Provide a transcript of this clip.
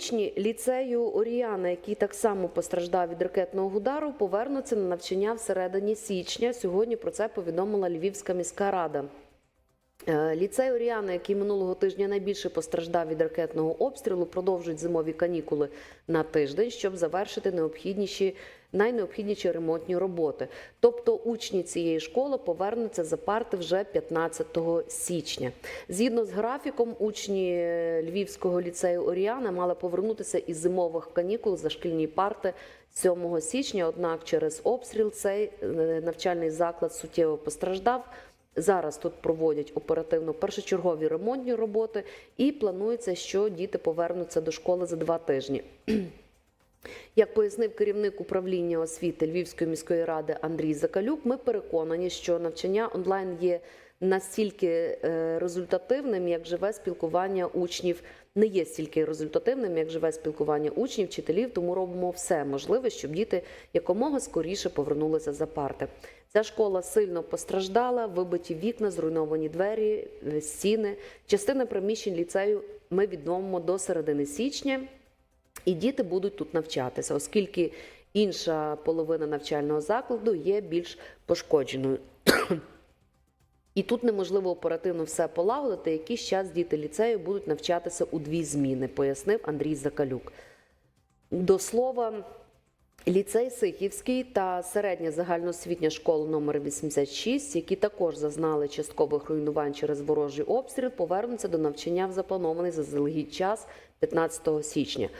Учні ліцею Оріана, який так само постраждав від ракетного удару, повернуться на навчання всередині січня. Сьогодні про це повідомила Львівська міська рада. Е, Ліцей Оріана, який минулого тижня найбільше постраждав від ракетного обстрілу, продовжують зимові канікули на тиждень, щоб завершити необхідніші найнеобхідніші ремонтні роботи. Тобто учні цієї школи повернуться за парти вже 15 січня. Згідно з графіком, учні е, Львівського ліцею Оріана мали повернутися із зимових канікул за шкільні парти 7 січня. Однак через обстріл цей е, навчальний заклад суттєво постраждав. Зараз тут проводять оперативно першочергові ремонтні роботи, і планується, що діти повернуться до школи за два тижні. Як пояснив керівник управління освіти Львівської міської ради Андрій Закалюк, ми переконані, що навчання онлайн є настільки е, результативним, як живе спілкування учнів. Не є стільки результативним, як живе спілкування учнів, вчителів, тому робимо все можливе, щоб діти якомога скоріше повернулися за парти. Ця школа сильно постраждала, вибиті вікна, зруйновані двері, е, стіни. Частина приміщень ліцею ми відновимо до середини січня. І діти будуть тут навчатися, оскільки інша половина навчального закладу є більш пошкодженою. І тут неможливо оперативно все полагодити. Якийсь час діти ліцею будуть навчатися у дві зміни, пояснив Андрій Закалюк. До слова, ліцей Сихівський та середня загальноосвітня школа номер 86, які також зазнали часткових руйнувань через ворожий обстріл, повернуться до навчання в запланований заздалегідь час 15 січня.